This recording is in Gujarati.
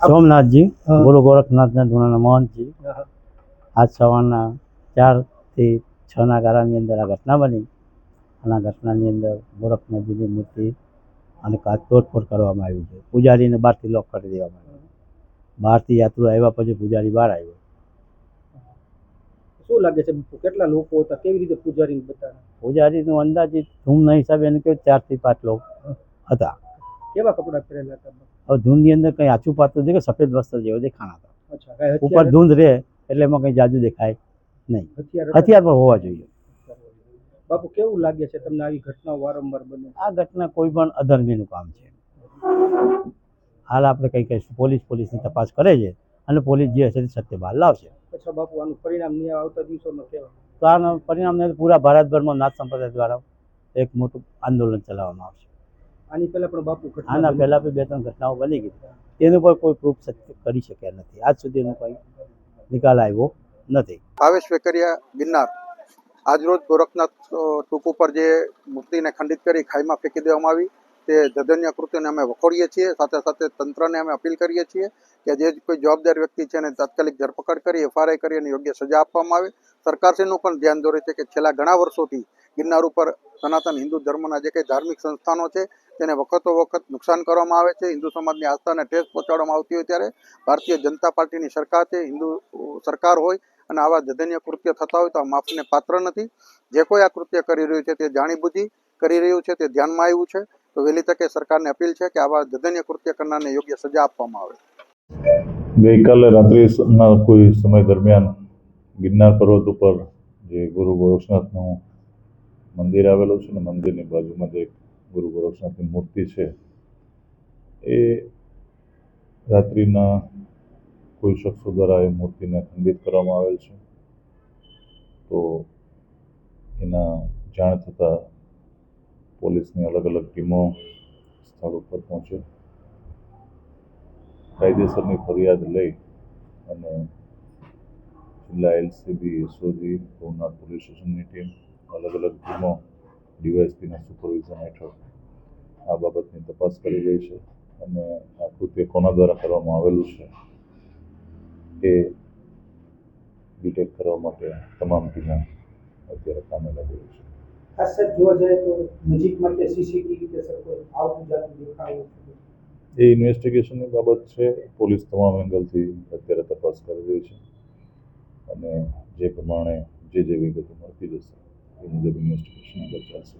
સોમનાથજી ગુરુ ગોરખનાથના ધૂણાના મહંતજી આજ સવારના ચારથી છના ગાળાની અંદર આ ઘટના બની. અને આ ઘટનાની અંદર ગોરખનાથજીની મૂર્તિ અને તોડફોડ કરવામાં આવી છે. પૂજારીને બહારથી લોક કરી દેવામાં આવ્યો બહારથી યાત્રુ આવ્યા પછી પૂજારી બહાર આવ્યો. શું લાગે છે કેટલા લોકો હતા? કેવી રીતે પૂજારી બતાવ્યા પૂજારીનું અંદાજિત ધૂમના હિસાબે એને કહ્યું ચારથી પાંચ લોકો હતા. કેવા કપડાં પહેરેલા હતા? હવે ધૂંધની અંદર કંઈ આછું પાતું છે કે સફેદ વસ્ત્ર જેવો દેખાણા હતા ઉપર ધૂંધ રહે એટલે એમાં કંઈ જાજુ દેખાય નહીં. હથિયાર? પણ હોવા જોઈએ. બાપુ કેવું લાગે છે તમને આવી ઘટના વારંવાર બને? આ ઘટના કોઈ પણ અધર્મીનું કામ છે. હાલ આપણે કંઈ કહીશું પોલીસ પોલીસની તપાસ કરે છે અને પોલીસ જે હશે તે સત્ય બહાર લાવશે. અચ્છા બાપુ આનું પરિણામ નહીં આવે આવતા દિવસોમાં કેવા તો આનું પરિણામને પૂરા ભારતભરમાં નાથ સંપ્રદાય દ્વારા એક મોટું આંદોલન ચલાવવામાં આવશે. આની પહેલા પણ બાપુ ઘટના આના પહેલા પહેલાં બી બે ત્રણ ઘટનાઓ બની ગઈ. તેનું પણ કોઈ પ્રૂફ સત્ય કરી શક્યા નથી. આજ સુધીનો કોઈ નિકાલ આવ્યો નથી. ભાવેશ વેકરિયા ગિરનાર. આજરોજ ગોરખનાથ ટૂંક ઉપર જે મૂર્તિને ખંડિત કરી ખાઈમાં ફેંકી દેવામાં આવી તે જધન્ય કૃત્યને અમે વખોડીએ છીએ. સાથે સાથે તંત્રને અમે અપીલ કરીએ છીએ કે જે કોઈ જવાબદાર વ્યક્તિ છે એને તાત્કાલિક ધરપકડ કરી એફઆરઆઈ કરી અને યોગ્ય સજા આપવામાં આવે. સરકારશ્રીનું પણ ધ્યાન દોરે છે કે છેલ્લા ઘણા વર્ષોથી ગિરનાર ઉપર સનાતન હિન્દુ ધર્મના જે કંઈ ધાર્મિક સંસ્થાનો છે તેને વખતો વખત નુકસાન કરવામાં આવે છે. હિન્દુ સમાજની આસ્થાને ઠેસ પહોંચાડવામાં આવતી હોય ત્યારે ભારતીય જનતા પાર્ટીની સરકાર છે. હિન્દુ સરકાર હોય અને આવા જધન્ય કૃત્ય થતા હોય તો આ માફને પાત્ર નથી. જે કોઈ આ કૃત્ય કરી રહ્યું છે તે જાણીબુજી કરી રહ્યું છે, તે ધ્યાનમાં આવ્યું છે. તો વહેલી તકે સરકારને અપીલ છે કે આવા જધન્ય કૃત્ય કરનારને યોગ્ય સજા આપવામાં આવે. ગઈકાલે રાત્રિના કોઈ સમય દરમિયાન ગિરનાર પર્વત ઉપર જે ગુરુ ગોરક્ષનાથનું મંદિર આવેલું છે ને મંદિરની બાજુમાં જે ગુરુ ગોરક્ષનાથની મૂર્તિ છે, એ રાત્રિના કોઈ શખ્સો દ્વારા એ મૂર્તિને ખંડિત કરવામાં આવેલ છે. તો એના જાણ થતાં પોલીસની અલગ અલગ ટીમો સ્થળ ઉપર પહોંચે. કાયદેસરની ફરિયાદ લઈ અને જિલ્લા એલસીબી, એસઓજી ભવનાથ પોલીસ સ્ટેશનની ટીમ, અલગ અલગ ટીમો ડીવાયએસપીના સુપરવિઝન હેઠળ આ બાબતની તપાસ કરી રહી છે અને આ કૃત્ય કોના દ્વારા કરવામાં આવેલું છે એ બીટેક કરવા માટે તમામ ટીમો અત્યારે કામે લાગી રહી છે. ખાસ જોવા જાય તો નજીકમાં કે સીસીટીવી કે સર કોઈ આવતું જાતું દેખાવું એ ઇન્વેસ્ટિગેશનની બાબત છે. પોલીસ તમામ એંગલથી અત્યારે તપાસ કરી રહી છે અને જે પ્રમાણે જે જે વિગતો મળતી જશે another investigation on that also.